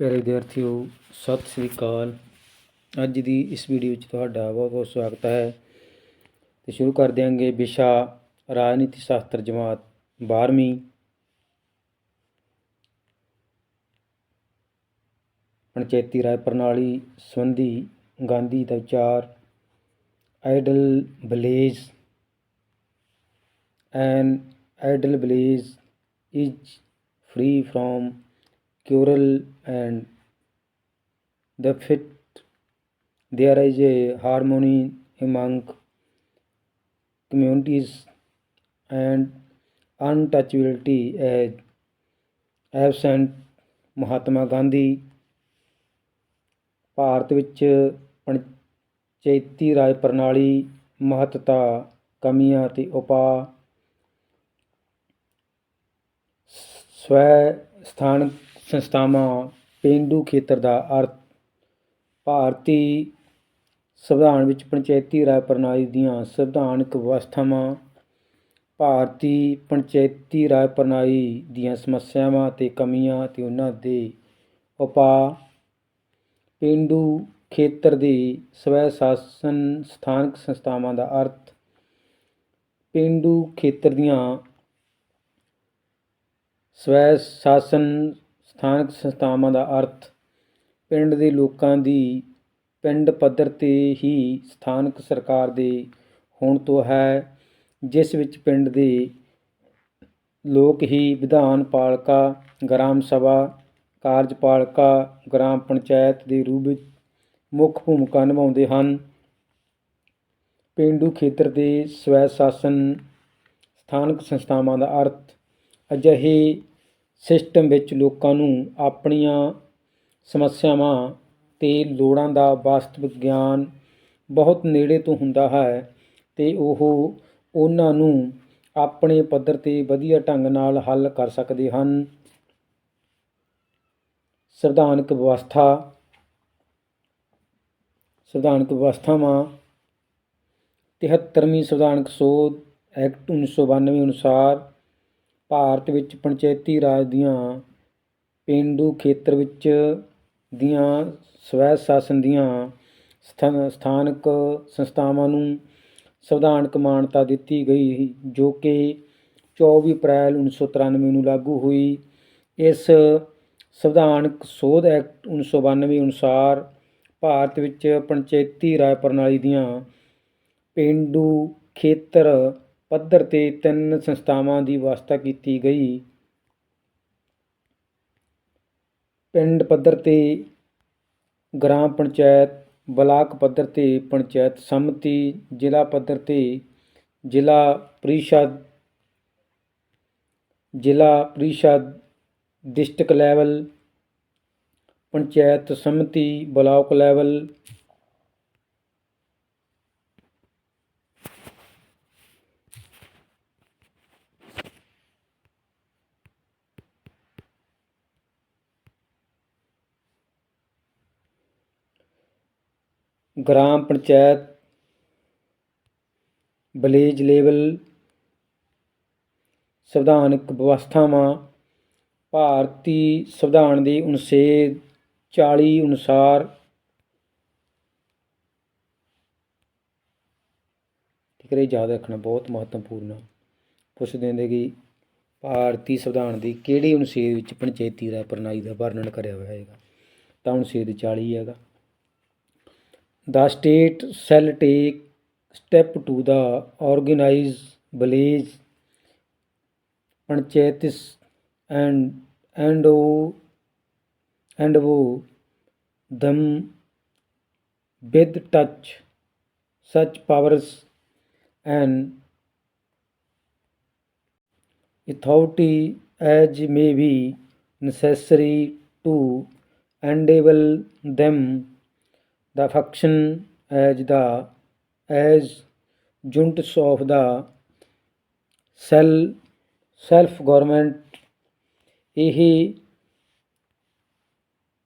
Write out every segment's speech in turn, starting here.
ਪਿਆਰੇ ਵਿਦਿਆਰਥੀਓ ਸਤਿ ਸ੍ਰੀ ਅਕਾਲ ਅੱਜ ਦੀ ਇਸ ਵੀਡੀਓ ਵਿੱਚ ਤੁਹਾਡਾ ਬਹੁਤ ਬਹੁਤ ਸਵਾਗਤ ਹੈ ਤੇ ਸ਼ੁਰੂ ਕਰ ਦਿਆਂਗੇ ਵਿਸ਼ਾ ਰਾਜਨੀਤੀ ਸ਼ਾਸਤਰ ਜਮਾਤ 12ਵੀਂ ਪੰਚਾਇਤੀ ਰਾਜ ਪ੍ਰਣਾਲੀ ਸੰਬੰਧੀ ਗਾਂਧੀ ਦਾ ਵਿਚਾਰ ideal village and ideal village is free from Quirrell and the Fit, there is a harmony among communities and untouchability as absent mahatma gandhi bharat vich ਪੰਚਾਇਤੀ ਰਾਜ pranali ਮਹੱਤਤਾ kamiyan ਅਤੇ upa ਸਵੈ ਸਥਾਨਕ ਸੰਸਥਾਵਾਂ ਪਿੰਡੂ ਖੇਤਰ ਦਾ ਅਰਥ ਭਾਰਤੀ ਸੰਵਿਧਾਨ ਵਿੱਚ ਪੰਚਾਇਤੀ ਰਾਜ ਪ੍ਰਣਾਲੀ ਦੀਆਂ ਸੰਵਿਧਾਨਕ ਵਿਵਸਥਾਵਾਂ ਭਾਰਤੀ ਪੰਚਾਇਤੀ ਰਾਜ ਪ੍ਰਣਾਲੀ ਦੀਆਂ ਸਮੱਸਿਆਵਾਂ ਤੇ ਕਮੀਆਂ ਤੇ ਉਹਨਾਂ ਦੇ ਉਪਾਅ ਪਿੰਡੂ ਖੇਤਰ ਦੀ ਸਵੈ ਸ਼ਾਸਨ ਸਥਾਨਕ ਸੰਸਥਾਵਾਂ ਦਾ ਅਰਥ ਪਿੰਡੂ ਖੇਤਰ ਦੀਆਂ ਸਵੈ ਸ਼ਾਸਨ ਸਥਾਨਕ ਸੰਸਥਾਵਾਂ ਦਾ ਅਰਥ ਪਿੰਡ ਦੇ ਲੋਕਾਂ ਦੀ ਪਿੰਡ ਪੱਧਰ 'ਤੇ ਹੀ ਸਥਾਨਕ ਸਰਕਾਰ ਦੇ ਹੋਣ ਤੋਂ ਹੈ ਜਿਸ ਵਿੱਚ ਪਿੰਡ ਦੇ ਲੋਕ ਹੀ ਵਿਧਾਨ ਪਾਲਿਕਾ ਗ੍ਰਾਮ ਸਭਾ ਕਾਰਜਪਾਲਿਕਾ ਗ੍ਰਾਮ ਪੰਚਾਇਤ ਦੇ ਰੂਪ ਵਿੱਚ ਮੁੱਖ ਭੂਮਿਕਾ ਨਿਭਾਉਂਦੇ ਹਨ ਪਿੰਡੂ ਖੇਤਰ ਦੇ ਸਵੈ ਸ਼ਾਸਨ ਸਥਾਨਕ ਸੰਸਥਾਵਾਂ ਦਾ ਅਰਥ ਅਜਿਹੇ ਸਿਸਟਮ ਵਿੱਚ ਲੋਕਾਂ ਨੂੰ ਆਪਣੀਆਂ ਸਮੱਸਿਆਵਾਂ ਤੇ ਲੋੜਾਂ ਦਾ ਵਾਸਤਵਿਕ ਗਿਆਨ ਬਹੁਤ ਨੇੜੇ ਤੋਂ ਹੁੰਦਾ ਹੈ ਤੇ ਉਹ ਉਹਨਾਂ ਨੂੰ ਆਪਣੇ ਪੱਧਰ 'ਤੇ ਵਧੀਆ ਢੰਗ ਨਾਲ ਹੱਲ ਕਰ ਸਕਦੇ ਹਨ ਸੰਵਿਧਾਨਕ ਵਿਵਸਥਾ ਸੰਵਿਧਾਨਕ ਵਿਵਸਥਾਵਾਂ 73ਵੀਂ ਸੰਵਿਧਾਨਕ ਸੋਧ ਐਕਟ 1992 ਅਨੁਸਾਰ ਭਾਰਤ ਵਿੱਚ ਪੰਚਾਇਤੀ ਰਾਜ ਦੀਆਂ ਪੇਂਡੂ ਖੇਤਰ ਵਿੱਚ ਦੀਆਂ ਸਵੈ ਸ਼ਾਸਨ ਦੀਆਂ ਸਥਾਨਕ ਸੰਸਥਾਵਾਂ ਨੂੰ ਸੰਵਿਧਾਨਕ ਮਾਨਤਾ ਦਿੱਤੀ ਗਈ ਜੋ ਕਿ 24 ਅਪ੍ਰੈਲ 1993 ਨੂੰ ਲਾਗੂ ਹੋਈ ਇਸ ਸੰਵਿਧਾਨਕ ਸੋਧ ਐਕਟ 1992 ਅਨੁਸਾਰ ਭਾਰਤ ਵਿੱਚ ਪੰਚਾਇਤੀ ਰਾਜ ਪ੍ਰਣਾਲੀ ਦੀਆਂ ਪੇਂਡੂ ਖੇਤਰ ਪੱਧਰ ਤੇ ਤਿੰਨ ਸੰਸਥਾਵਾਂ ਦੀ ਵਿਵਸਥਾ ਕੀਤੀ ਗਈ ਪਿੰਡ ਪੱਧਰ ਤੇ ਗ੍ਰਾਮ ਪੰਚਾਇਤ ਬਲਾਕ ਪੱਧਰ ਤੇ ਪੰਚਾਇਤ ਸਮਤੀ ਜ਼ਿਲ੍ਹਾ ਪੱਧਰ ਤੇ zila parishad zila parishad district level panchayat samiti block level gram panchayat village level ਸੰਵਿਧਾਨਕ ਵਿਵਸਥਾਵਾਂ ਭਾਰਤੀ ਸੰਵਿਧਾਨ ਦੀ ਅਨੁਛੇਦ 40 ਅਨੁਸਾਰ ਠੀਕ ਹੈ ਯਾਦ ਰੱਖਣਾ ਬਹੁਤ ਮਹੱਤਵਪੂਰਨ ਹੈ ਪੁੱਛਦੇ ਨੇ ਕਿ ਭਾਰਤੀ ਸੰਵਿਧਾਨ ਦੀ ਕਿਹੜੀ ਅਨੁਛੇਦ ਵਿੱਚ ਪੰਚਾਇਤੀ ਰਾਜ ਪ੍ਰਣਾਲੀ ਦਾ ਵਰਣਨ ਕਰਿਆ ਹੋਇਆ ਹੈਗਾ ਤਾਂ ਅਨੁਛੇਦ 40 ਹੈਗਾ The state shall take step to the organize village panchayatis and them with touch such powers and authority as may be necessary to enable them the function as the as units of the cell self government ਇਹ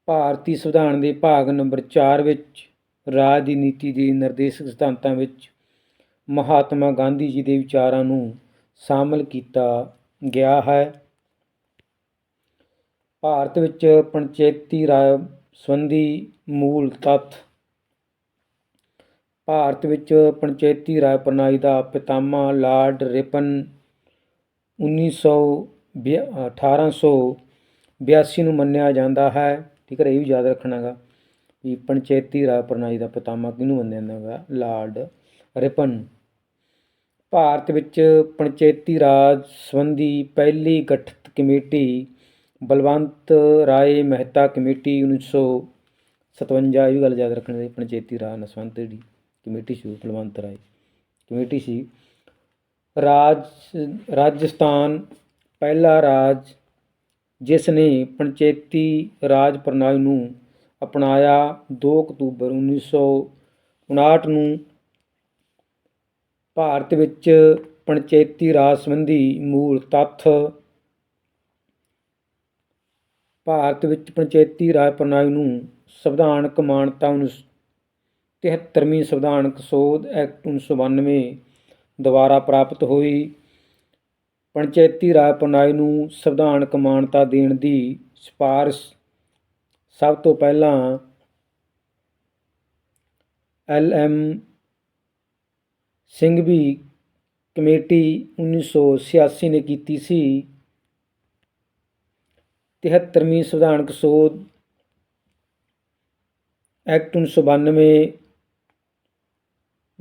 ਭਾਰਤੀ ਸੰਵਿਧਾਨ ਦੇ ਭਾਗ number 4 ਵਿੱਚ ਰਾਜ ਦੀ ਨੀਤੀ ਦੇ ਨਿਰਦੇਸ਼ਕ ਸਿਧਾਂਤਾਂ ਵਿੱਚ ਮਹਾਤਮਾ ਗਾਂਧੀ ਜੀ ਦੇ ਵਿਚਾਰਾਂ ਨੂੰ ਸ਼ਾਮਲ ਕੀਤਾ ਗਿਆ ਹੈ ਭਾਰਤ ਵਿੱਚ ਪੰਚਾਇਤੀ ਰਾਜ ਸੰਬੰਧੀ ਮੂਲ ਤੱਤ ਭਾਰਤ ਵਿੱਚ ਪੰਚਾਇਤੀ ਰਾਜ ਪ੍ਰਣਾਲੀ ਦਾ ਪਿਤਾਮਾ ਲਾਰਡ ਰਿਪਨ 1900 1882 ਨੂੰ ਮੰਨਿਆ ਜਾਂਦਾ ਹੈ ਠੀਕ ਹੈ ਇਹ ਵੀ ਯਾਦ ਰੱਖਣਾਗਾ ਕਿ ਪੰਚਾਇਤੀ ਰਾਜ ਪ੍ਰਣਾਲੀ ਦਾ ਪਿਤਾਮਾ ਕਿਹਨੂੰ ਮੰਨਿਆ ਜਾਂਦਾ ਲਾਰਡ ਰਿਪਨ ਭਾਰਤ ਵਿੱਚ ਪੰਚਾਇਤੀ ਰਾਜ ਸੰਬੰਧੀ ਪਹਿਲੀ ਗਠਿਤ ਕਮੇਟੀ ਬਲਵੰਤ ਰਾਏ ਮਹਿਤਾ ਕਮੇਟੀ 1957 ਇਹ ਗੱਲ ਯਾਦ ਰੱਖਣੀ ਹੈ ਪੰਚਾਇਤੀ ਰਾਜ ਨਸਵੰਤ ਕਮੇਟੀ ਸੀ ਬਲਵੰਤ ਰਾਏ ਕਮੇਟੀ ਸੀ ਰਾਜ ਰਾਜਸਥਾਨ ਪਹਿਲਾ ਰਾਜ ਜਿਸ ਨੇ ਪੰਚਾਇਤੀ ਰਾਜ ਪ੍ਰਣਾਲੀ ਨੂੰ ਅਪਣਾਇਆ 2 ਅਕਤੂਬਰ 1959 ਨੂੰ ਭਾਰਤ ਵਿੱਚ ਪੰਚਾਇਤੀ ਰਾਜ ਸੰਬੰਧੀ ਮੂਲ ਤੱਥ ਭਾਰਤ ਵਿੱਚ ਪੰਚਾਇਤੀ ਰਾਜ ਪ੍ਰਣਾਲੀ ਨੂੰ ਸੰਵਿਧਾਨਕ ਮਾਨਤਾ 73ਵੀਂ ਸੰਵਿਧਾਨਕ ਸੋਧ ਐਕਟ 1992 ਦੁਆਰਾ ਪ੍ਰਾਪਤ ਹੋਈ ਪੰਚਾਇਤੀ ਰਾਜ ਪ੍ਰਣਾਲੀ ਨੂੰ ਸੰਵਿਧਾਨਕ ਮਾਨਤਾ ਦੇਣ ਦੀ ਸਿਫਾਰਿਸ਼ ਸਭ ਤੋਂ ਪਹਿਲਾਂ L M Singhvi committee 1986 ਨੇ ਕੀਤੀ ਸੀ 73ਵੀਂ ਸੰਵਿਧਾਨਕ ਸੋਧ ਐਕਟ 1992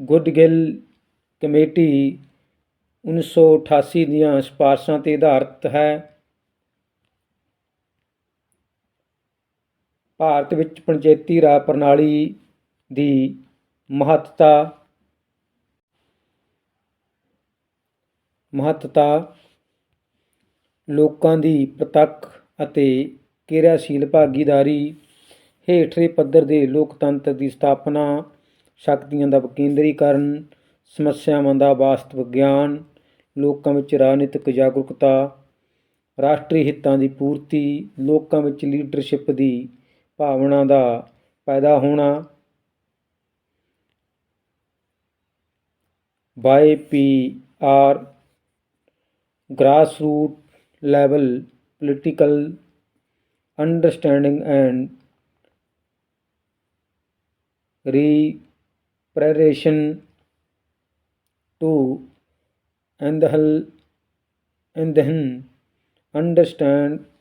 ਗੁੱਡਗਿਲ ਕਮੇਟੀ 1988 ਦੀਆਂ ਸਿਫਾਰਸ਼ਾਂ 'ਤੇ ਆਧਾਰਿਤ ਹੈ ਭਾਰਤ ਵਿੱਚ ਪੰਚਾਇਤੀ ਰਾਜ ਪ੍ਰਣਾਲੀ ਦੀ ਮਹੱਤਤਾ ਮਹੱਤਤਾ ਲੋਕਾਂ ਦੀ ਪ੍ਰਤੱਖ ਅਤੇ ਕਿਰਿਆਸ਼ੀਲ ਭਾਗੀਦਾਰੀ ਹੇਠਲੇ ਪੱਧਰ ਦੇ ਲੋਕਤੰਤਰ ਦੀ ਸਥਾਪਨਾ ਸ਼ਕਤੀਆਂ ਦਾ ਵਿਕੇਂਦਰੀਕਰਨ ਸਮੱਸਿਆਵਾਂ ਦਾ ਵਾਸਤਵ ਗਿਆਨ ਲੋਕਾਂ ਵਿੱਚ ਰਾਜਨੀਤਿਕ ਜਾਗਰੂਕਤਾ ਰਾਸ਼ਟਰੀ ਹਿੱਤਾਂ ਦੀ ਪੂਰਤੀ ਲੋਕਾਂ ਵਿੱਚ ਲੀਡਰਸ਼ਿਪ ਦੀ ਭਾਵਨਾ ਦਾ ਪੈਦਾ ਹੋਣਾ by P R grassroot level political understanding and re preparation to and help and then understand